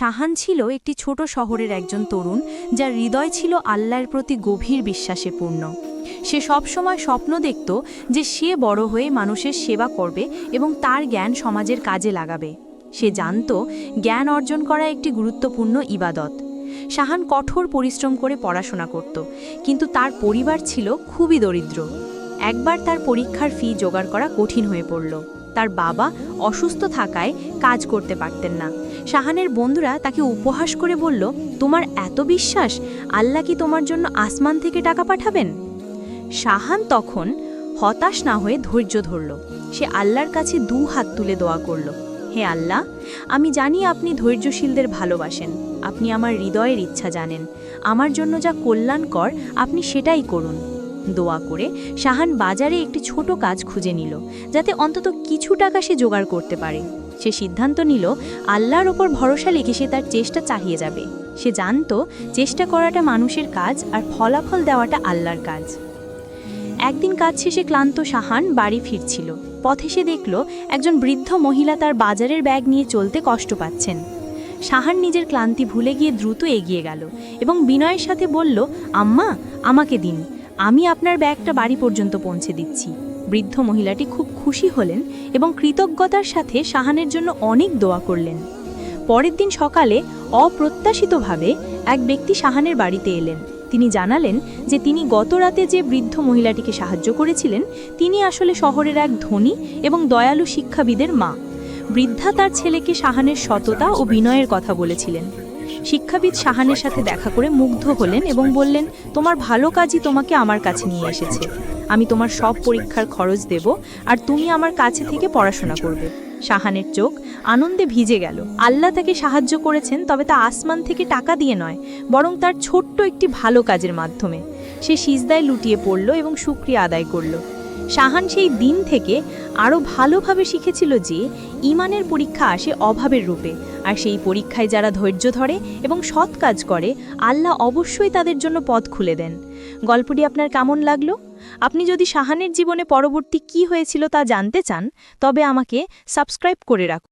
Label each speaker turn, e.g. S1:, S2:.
S1: শাহান ছিল একটি ছোট শহরের একজন তরুণ, যার হৃদয় ছিল আল্লাহর প্রতি গভীর বিশ্বাসে পূর্ণ। সে সবসময় স্বপ্ন দেখত যে সে বড় হয়ে মানুষের সেবা করবে এবং তার জ্ঞান সমাজের কাজে লাগাবে। সে জানত জ্ঞান অর্জন করা একটি গুরুত্বপূর্ণ ইবাদত। শাহান কঠোর পরিশ্রম করে পড়াশোনা করত, কিন্তু তার পরিবার ছিল খুবই দরিদ্র। একবার তার পরীক্ষার ফি জোগাড় করা কঠিন হয়ে পড়ল। তার বাবা অসুস্থ থাকায় কাজ করতে পারতেন না। শাহানের বন্ধুরা তাকে উপহাস করে বলল, তোমার এত বিশ্বাস, আল্লাহ কি তোমার জন্য আসমান থেকে টাকা পাঠাবেন? শাহান তখন হতাশ না হয়ে ধৈর্য ধরল। সে আল্লাহর কাছে দু হাত তুলে দোয়া করল, হে আল্লাহ, আমি জানি আপনি ধৈর্যশীলদের ভালোবাসেন, আপনি আমার হৃদয়ের ইচ্ছা জানেন, আমার জন্য যা কল্যাণকর, আপনি সেটাই করুন। দোয়া করে শাহান বাজারে একটি ছোট কাজ খুঁজে নিল, যাতে অন্তত কিছু টাকা সে জোগাড় করতে পারে। সে সিদ্ধান্ত নিল, আল্লাহর ওপর ভরসা রেখে সে তার চেষ্টা চাহিয়ে যাবে। সে জানতো, চেষ্টা করাটা মানুষের কাজ আর ফলাফল দেওয়াটা আল্লাহর কাজ। একদিন কাজ শেষে ক্লান্ত শাহান বাড়ি ফিরছিল। পথে সে দেখল, একজন বৃদ্ধ মহিলা তার বাজারের ব্যাগ নিয়ে চলতে কষ্ট পাচ্ছেন। শাহান নিজের ক্লান্তি ভুলে গিয়ে দ্রুত এগিয়ে গেল এবং বিনয়ের সাথে বলল, আম্মা, আমাকে দিন। আমি আপনার ব্যাগটা বাড়ি পর্যন্ত পৌঁছে দিচ্ছি। বৃদ্ধ মহিলাটি খুব খুশি হলেন এবং কৃতজ্ঞতার সাথে শাহানের জন্য অনেক দোয়া করলেন। পরের দিন সকালে অপ্রত্যাশিতভাবে এক ব্যক্তি শাহানের বাড়িতে এলেন। তিনি জানালেন যে তিনি গত রাতে যে বৃদ্ধ মহিলাটিকে সাহায্য করেছিলেন, তিনি আসলে শহরের এক ধনী এবং দয়ালু শিক্ষাবিদের মা। বৃদ্ধা তার ছেলেকে শাহানের সততা ও বিনয়ের কথা বলেছিলেন। শিক্ষাবিদ শাহানের সাথে দেখা করে মুগ্ধ হলেন এবং বললেন, তোমার ভালো কাজই তোমাকে আমার কাছে নিয়ে এসেছে। আমি তোমার সব পরীক্ষার খরচ দেব আর তুমি আমার কাছে থেকে পড়াশোনা করবে। শাহানের চোখ আনন্দে ভিজে গেল। আল্লাহ তাকে সাহায্য করেছেন, তবে তা আসমান থেকে টাকা দিয়ে নয়, বরং তার ছোট্ট একটি ভালো কাজের মাধ্যমে। সে সিজদায় লুটিয়ে পড়ল এবং সুক্রিয়া আদায় করল। শাহান সেই দিন থেকে আরও ভালোভাবে শিখেছিল যে ইমানের পরীক্ষা আসে অভাবের রূপে। আর সেই পরীক্ষায় যারা ধৈর্য ধরে এবং সৎ কাজ করে, আল্লাহ অবশ্যই তাদের জন্য পথ খুলে দেন। গল্পটি আপনার কেমন লাগল? আপনি যদি শাহানের জীবনে পরবর্তী কি হয়েছিল তা জানতে চান, তবে আমাকে সাবস্ক্রাইব করে রাখুন।